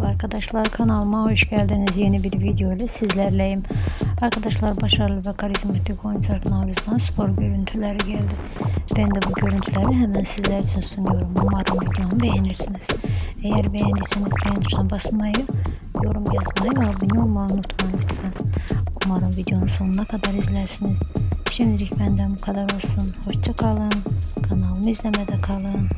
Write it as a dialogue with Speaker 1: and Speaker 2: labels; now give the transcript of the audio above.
Speaker 1: Merhaba arkadaşlar kanalıma hoş geldiniz. Yeni bir video ile sizlerleyim. Arkadaşlar başarılı ve karizmatik oyuncu Erkan spor görüntüleri geldi. Ben de bu görüntüleri hemen sizler için sunuyorum. Umarım videomu beğenirsiniz. Eğer beğendiyseniz beğen tuşuna basmayı, yorum yazmayı ve abone olmayı unutmayın lütfen. Umarım videonun sonuna kadar izlersiniz. Şimdilik benden bu kadar olsun. hoşçakalın. Kanalımı izlemede kalın.